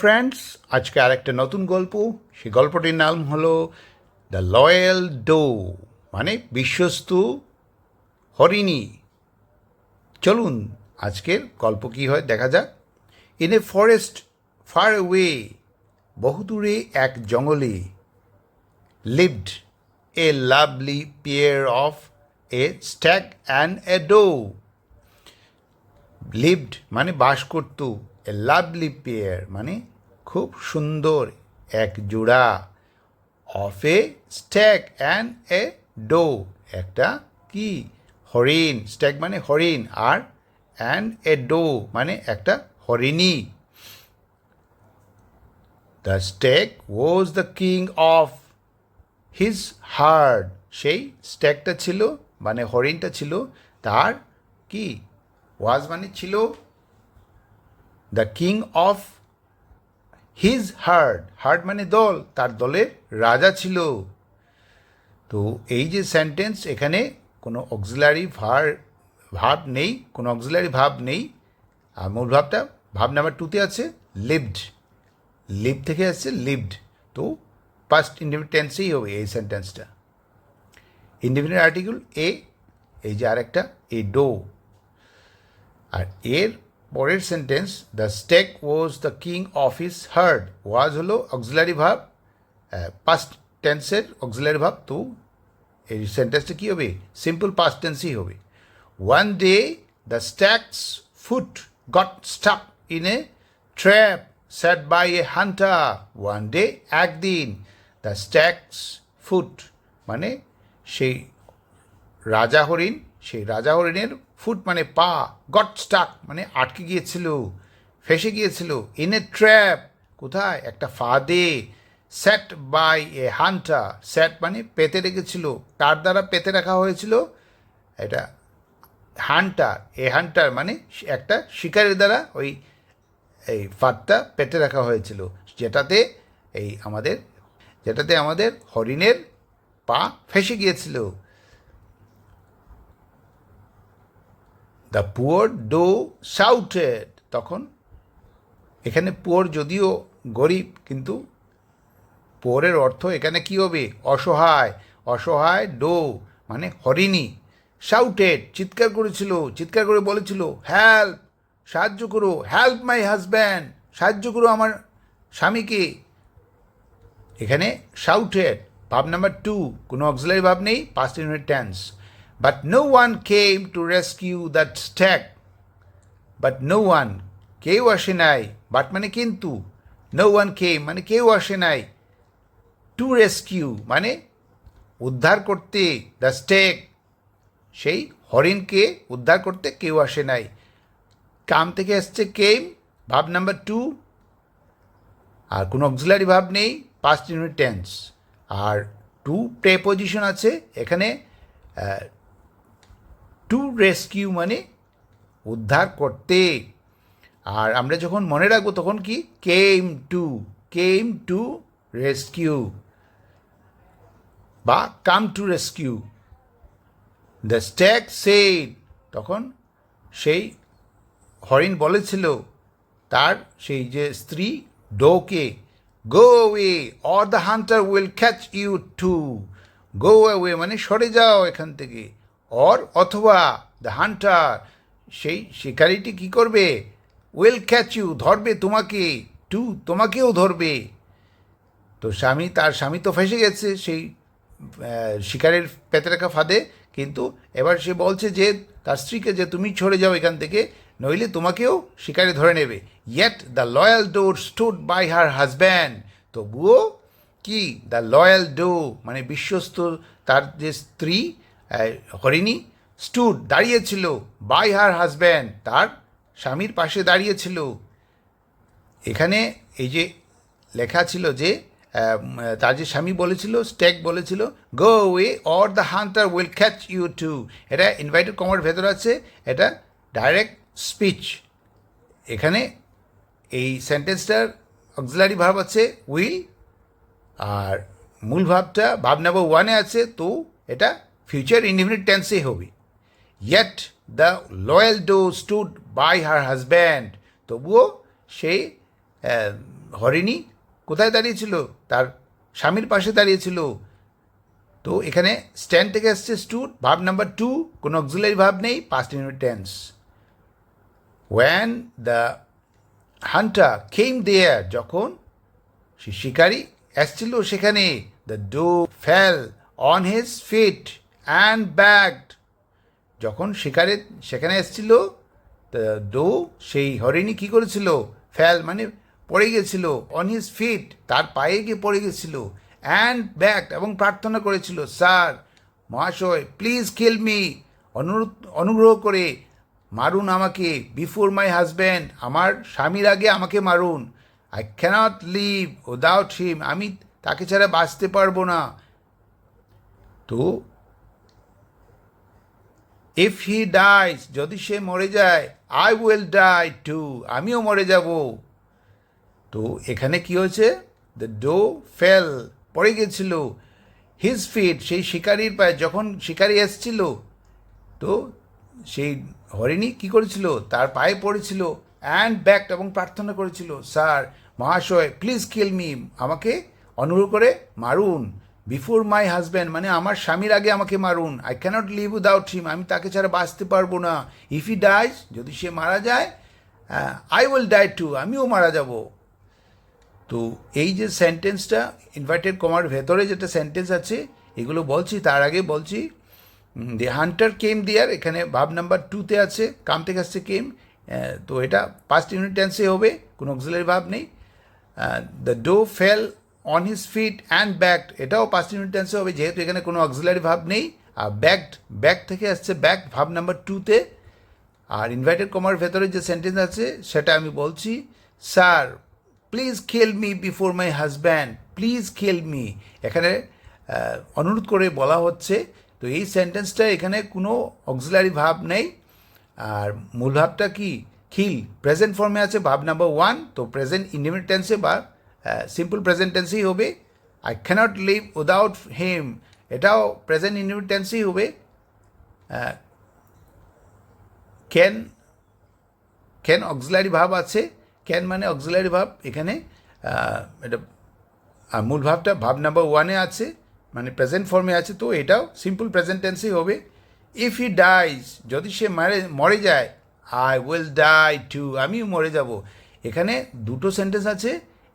Friends আজকে আরেকটা নতুন গল্প। সেই গল্পটির নাম হলো দ্য লয়াল ডো মানে বিশ্বস্ত হরিণী। চলুন, আজকের গল্প কী হয় দেখা যাক। In a forest far away বহুদূরে এক জঙ্গলে lived a lovely pair of a stag and a doe lived মানে বাস করত। এ লাভলি পেয়ার মানে খুব সুন্দর এক জোড়া of a stag and a doe একটা কি? হরিণ স্ট্যাক মানে হরিণ, আর অ্যান্ড এ ডো মানে একটা হরিণী। The stag was the king of his herd সেই স্ট্যাকটা ছিল মানে হরিণটা ছিল, তার কি? ওয়াজ মানে ছিল the king of his herd herd মানে দল, তার দলের রাজা ছিল। তো এই যে সেন্টেন্স এখানে কোনো অক্সিলারি ভার ভাব নেই, কোনো অক্সিলারি ভাব নেই। আর মূল ভাবটা, ভাব নাম্বার টুতে আছে লিভড লিভ থেকে আসছে লিভড তো পাস্ট ইন্ডিভিড টেন্সেই হবে এই সেন্টেন্সটা ইন্ডিভিজুয়াল আর্টিকেল এ এই যে আরেকটা এ ডো আর এর পরের sentence the stag was the king of his herd was হলো অক্সিলারি ভাব পাস্ট টেন্সের অক্সিলারি ভাব তো এই সেন্টেন্সটা কী হবে? সিম্পল পাস্ট টেন্সই হবে। One day the stag's foot got stuck in a trap set by a hunter one day একদিন দ্য স্ট্যাকস ফুট মানে সেই রাজা হরিণ সেই রাজা হরিণের ফুট মানে পা, গট স্টাক মানে আটকে গিয়েছিল, ফেসে গিয়েছিল ইন এ ট্র্যাপ কোথায়? একটা ফাঁদে। স্যাট বাই এ হান্টা স্যাট মানে পেতে রেখেছিল। কার দ্বারা পেতে রাখা হয়েছিল? এটা হান্টার এ হান্টার মানে একটা শিকারের দ্বারা ওই, এই ফাঁদটা পেতে রাখা হয়েছিল। যেটাতে এই আমাদের, যেটাতে আমাদের হরিণের পা ফেসে গিয়েছিল। দ্য পুয়ার ডো শাউটেড তখন এখানে পুয়ার যদিও গরিব, কিন্তু পুয়ারের অর্থ এখানে কি হবে? অসহায়। অসহায় ডো মানে হরিণী। শাউটেড চিৎকার করেছিল, চিৎকার করে বলেছিল হেল্প সাহায্য করো! হেল্প মাই হাজব্যান্ড সাহায্য করো আমার স্বামীকে! এখানে শাউটেড ভাব নাম্বার টু কোনো অক্সিলারি ভাব নেই past unit tense but no one came to rescue that stag but no one কেউ আসে নাই বাট মানে কিন্তু নো ওয়ান কেম মানে কেউ আসে নাই টু রেস্কিউ মানে উদ্ধার করতে দ্য স্টেক সেই হরিণকে উদ্ধার করতে কেউ আসে নাই কাম থেকে এসছে কেম ভাব নাম্বার টু আর কোনো অক্সিলারি ভাব নেই পাস্ট ইউনিট টেন্স আর টু প্রেপোজিশন আছে এখানে টু রেস্কিউ মানে উদ্ধার করতে। আর আমরা যখন মনে রাখব তখন কি? Came to came to rescue বা come to rescue the stag said তখন সেই হরিণ বলেছিল, তার সেই যে স্ত্রী Doke go away or the hunter will catch you too go away মানে সরে যাও এখান থেকে। অর অথবা দ্য হান্টার সেই শিকারিটি কি করবে? উইল ক্যাচ ইউ ধরবে তোমাকে টু তোমাকেও ধরবে। তো স্বামী, তার স্বামী তো ফেসে গেছে, সেই শিকারের পেতে রাখা ফাঁদে, কিন্তু এবার সে বলছে যে, তার স্ত্রীকে যে তুমি ছড়ে যাও এখান থেকে, নইলে তোমাকেও শিকারে ধরে নেবে। Yet the loyal doe stood by her husband তবুও কি? দ্য লয়াল ডো মানে বিশ্বস্ত তার যে স্ত্রী হরিণী স্টুড দাঁড়িয়েছিল বাই হার হাজব্যান্ড তার স্বামীর পাশে দাঁড়িয়েছিল। এখানে এই যে লেখা ছিল যে তার যে স্বামী বলেছিল, স্টেক বলেছিল go away or the hunter will catch you too এটা ইনভাইটেড কমার ভেতর আছে, এটা ডাইরেক্ট স্পিচ এখানে এই সেন্টেন্সটার অক্সিলারি ভাব আছে উইল আর মূল ভাবটা, ভাব ওয়ানে আছে, তো এটা ফিউচার ইনডিফিনিট টেন্সে হবে। Yet the loyal doe stood by her husband তবুও সেই হরিণী কোথায় দাঁড়িয়েছিল? তার স্বামীর পাশে দাঁড়িয়েছিল। তো এখানে স্ট্যান্ড থেকে আসছে স্টুড ভাব নাম্বার টু কোনো অক্সিলারি ভাব নেই past unit tense when the hunter came there যখন সে শিকারি এসছিল সেখানে the doe fell on his feet and begged যখন শিকারে, সেখানে এসছিল দো সেই হরিণী কী করেছিল? ফেল মানে পড়ে গেছিল অন হিজ ফিট তার পায়ে গিয়ে পড়ে গেছিল অ্যান্ড ব্যাগড এবং প্রার্থনা করেছিল স্যার মহাশয় প্লিজ কিল মি অনুরোধ, অনুগ্রহ করে মারুন আমাকে বিফোর মাই হাজব্যান্ড আমার স্বামীর আগে আমাকে মারুন। I cannot live without him আমি তাকে ছাড়া বাঁচতে পারব না। তো ইফ হি ডাইস যদি সে মরে যায় আই উইল ডাই টু আমিও মরে যাব। তো এখানে কি হয়েছে? দ্য ডো ফেল পড়ে গেছিল হিজ ফিট সেই শিকারির পায়ে, যখন শিকারি এসছিল, তো সেই হরিণী কী করেছিল? তার পায়ে পড়েছিল অ্যান্ড ব্যাকড এবং প্রার্থনা করেছিল স্যার মহাশয় প্লিজ কিল মি আমাকে অনুগ্রহ করে মারুন। বিফোর মাই হাজব্যান্ড মানে আমার স্বামীর আগে আমাকে মারুন I cannot live without him আমি তাকে ছাড়া বাঁচতে পারব না। ইফ ই ডাইজ যদি সে মারা যায় আই উইল ডাই টু আমিও মারা যাব। তো এই যে সেন্টেন্সটা ইনভার্টেড কমার ভেতরে যেটা সেন্টেন্স আছে, এগুলো বলছি, তার আগে বলছি দি হান্টার কেম দেয়ার এখানে ভাব নাম্বার টুতে আছে, কাম থেকে আসছে কেম তো এটা পাস্ট ইউনিট টেন্সে হবে, কোনো অক্সিলারি ভাব নেই। The doe fell on his feet and begged এটাও পাস্ট ইউনিট টেন্সে হবে, যেহেতু এখানে কোনো অক্সিলারি ভাব নেই, আর ব্যাকড ব্যাক থেকে আসছে ব্যাক ভাব নাম্বার টুতে আর ইনভাইটেড কমার ভেতরে যে সেন্টেন্স আছে, সেটা আমি বলছি sir please kill me before my husband please kill me এখানে অনুরোধ করে বলা হচ্ছে, তো এই সেন্টেন্সটা এখানে কোনো অক্সিলারি ভাব নেই, আর মূল ভাবটা কি? খিল প্রেজেন্ট ফর্মে আছে ভাব নাম্বার ওয়ান তো প্রেজেন্ট ইন্ডিমিট টেন্সে বা সিম্পল প্রেজেন্ট টেন্সেই হবে। I cannot live without him এটাও প্রেজেন্ট ইন্ডিমিট টেন্সেই হবে। ক্যান ক্যান অক্সিলারি ভাব আছে। ক্যান মানে অক্সিলারি ভাব। এখানে এটা মূল ভাবটা ভাব নাম্বার ওয়ানে আছে মানে প্রেজেন্ট ফর্মে আছে। তো এটাও সিম্পল প্রেজেন্ট টেন্সেই হবে। ইফ হি ডাইজ যদি সে মারে, মরে যায় আই উইল ডাই টু আমিও মরে যাব। এখানে দুটো সেন্টেন্স আছে।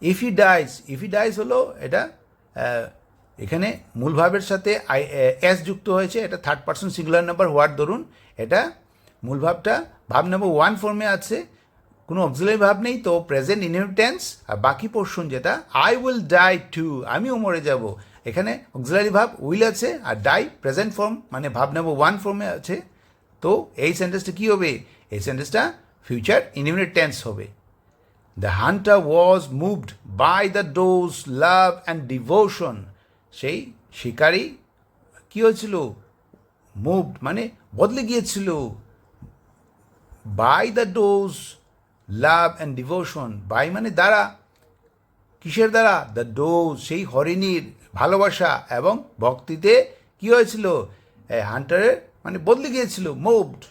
If he dies if he dies হলো এটা এখানে মূল ভাবের সাথে আই এস যুক্ত হয়েছে, এটা third person singular number what ধরুন, এটা মূল ভাবটা, ভাব নাম্বার ওয়ান ফর্মে আছে, কোনো অক্সিলারি ভাব নেই, তো প্রেজেন্ট ইনহেরিটেন্স আর বাকি পোর্শন যেটা আই উইল ডাই টু আমিও মরে যাব। এখানে অক্সিলারি ভাব উইল আছে, আর ডাই প্রেজেন্ট ফর্ম মানে ভাব নাম্বার ওয়ান ফর্মে আছে, তো এই সেন্টেন্সটা কী হবে? এই সেন্টেন্সটা ফিউচার ইনহিমিটেড টেন্স হবে। The hunter was moved by the doe's love and devotion সেই শিকারী কী হয়েছিল? মুভড মানে বদলে গিয়েছিল। By the doe's love and devotion by মানে দ্বারা। কিসের দ্বারা? দ্য ডোজ সেই হরিণীর ভালোবাসা এবং ভক্তিতে কি হয়েছিল? হান্টারের মানে বদলে গিয়েছিল moved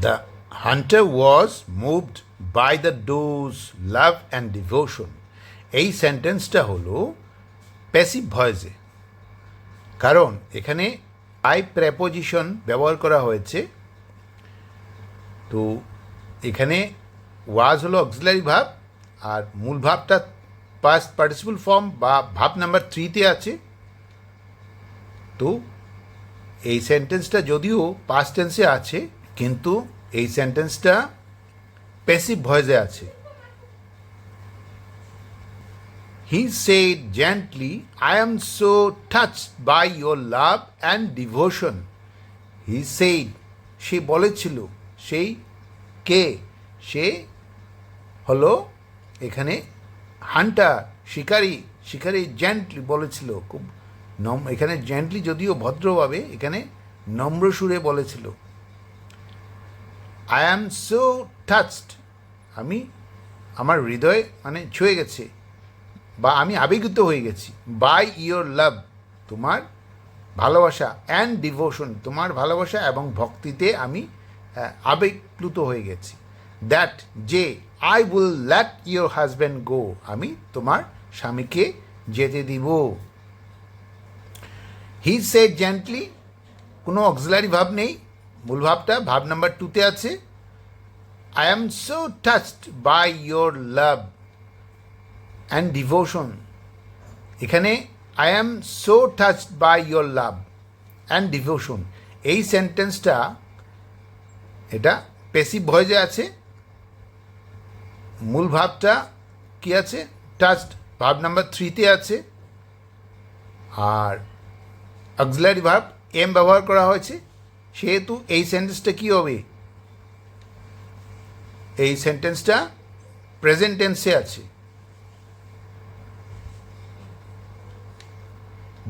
the hunter was moved by the doe's love and devotion এই সেন্টেন্সটা হলো প্যাসিভ ভয়েসে কারণ এখানে আই প্রেপোজিশন ব্যবহার করা হয়েছে। তো এখানে ওয়াজ হলো অক্সিলারি ভাব আর মূল ভাবটা পাস্ট পার্টিসিপল ফর্ম বা ভাব নাম্বার থ্রিতে আছে। তো এই সেন্টেন্সটা যদিও পাস্ট টেন্সে আছে, কিন্তু এই সেন্টেন্সটা প্যাসিভ ভয়েসে আছে। He said gently, I am so touched by your love and devotion. He said, সে বলেছিল সেই কে? সে হলো এখানে হান্টার শিকারি। শিকারি জেন্টলি বলেছিল খুব নম এখানে জেন্টলি যদিও ভদ্রভাবে এখানে নম্র সুরে বলেছিল। আই অ্যাম সো টাচড আমি আমার হৃদয় মানে ছুঁয়ে গেছে বা আমি আবেগিত হয়ে গেছি বাই ইয়োর লাভ তোমার ভালোবাসা অ্যান্ড ডিভোশন তোমার ভালোবাসা এবং ভক্তিতে আমি আবেগপ্লুত হয়ে গেছি। দ্যাট যে I will let your husband go আমি তোমার স্বামীকে যেতে দিব। হি সেড জেন্টলি কোনো অক্সিলারি ভাব নেই, মূল ভাবটা, ভাব নাম্বার টুতে আছে। I am so touched by your love and devotion এখানে I am so touched by your love and devotion এই সেন্টেন্সটা এটা পেসিভ ভয়েজে আছে, মূল ভাবটা কি আছে? টাচড ভাব নাম্বার থ্রিতে আছে। আর অক্সিলারি ভাব এম ব্যবহার করা হয়েছে, সেহেতু এই সেন্টেন্সটা কী হবে? এই সেন্টেন্সটা প্রেজেন্ট টেন্সে আছে।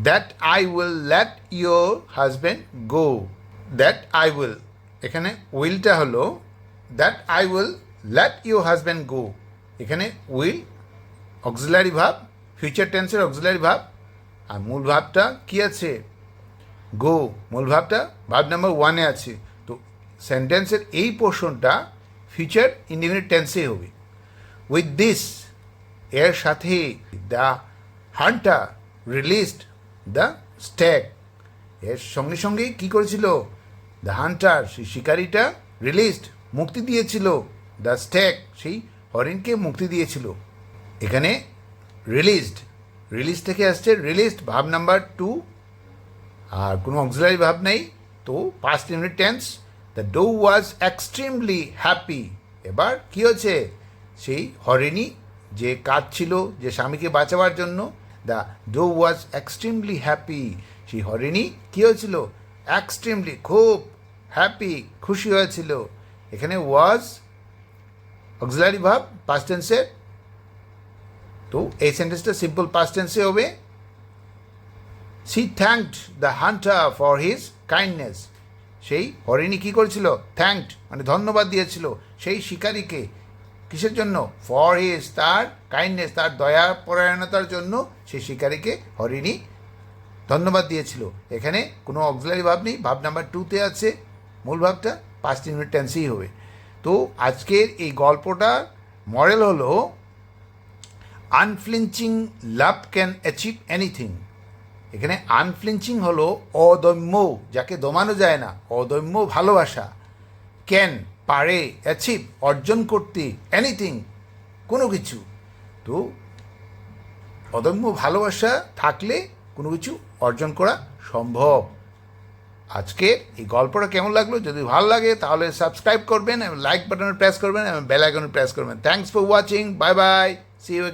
That I will let your husband go that I will এখানে উইলটা হলো that I will let your husband go এখানে উইল অক্সিলারি ভাব ফিউচার টেন্সের অক্সিলারি ভাব। আর মূল ভাবটা কি আছে? গো মূল ভাবটা ভাব নাম্বার ওয়ানে আছে। তো সেন্টেন্সের এই পোর্শনটা ফিউচার ইন্ডিপেন্ডেন্ট টেন্সে হবে। উইথ দিস এর সাথে the hunter released the stag এর সঙ্গে সঙ্গে কি করেছিল? দ্য হান্টার সেই শিকারিটা রিলিজড মুক্তি দিয়েছিল। দ্য স্ট্যাক সেই হরিণকে মুক্তি দিয়েছিল। এখানে রিলিজড রিলিজ থেকে আসছে রিলিজড ভাব নাম্বার টু আর কোনো অক্সিলারি ভাব নেই। তো past unit tense the doe was extremely happy এবার কি হচ্ছে সেই হরিণী যে কাজ ছিল যে স্বামীকে বাঁচাবার জন্য the doe was extremely happy সেই হরিণী কী হয়েছিল? এক্সট্রিমলি খুব হ্যাপি খুশি হয়েছিল। এখানে ওয়াজ অক্সিলারি ভাব পাস্ট টেন্সের তো এই সেন্টেন্সটা সিম্পল পাস্ট টেন্সে হবে। She thanked the hunter for his kindness সেই হরিণী কী করেছিল? থ্যাঙ্কড মানে ধন্যবাদ দিয়েছিল। সেই শিকারীকে কিসের জন্য? ফর হিজ তার কাইন্ডনেস তার দয়া পরায়ণতার জন্য সেই শিকারীকে হরিণী ধন্যবাদ দিয়েছিল। এখানে কোনো অক্সিলারি ভাব নেই। ভাব নাম্বার টুতে আছে। মূল ভাবটা পাঁচটি মিনিট টেন্সেই হবে। তো আজকের এই গল্পটার মডেল হলো unflinching love can achieve anything এখানে আনফ্লিঞ্চিং হলো অদম্য, যাকে দমানো যায় না, অদম্য ভালোবাসা। ক্যান পারে অ্যাচিভ অর্জন করতে এনিথিং কোনো কিছু। তো অদম্য ভালোবাসা থাকলে কোনো কিছু অর্জন করা সম্ভব। আজকে এই গল্পটা কেমন লাগল? যদি ভালো লাগে, তাহলে সাবস্ক্রাইব করবেন, এবং লাইক বাটনে প্রেস করবেন, এবং বেল প্রেস করবেন। Thanks for watching bye bye see you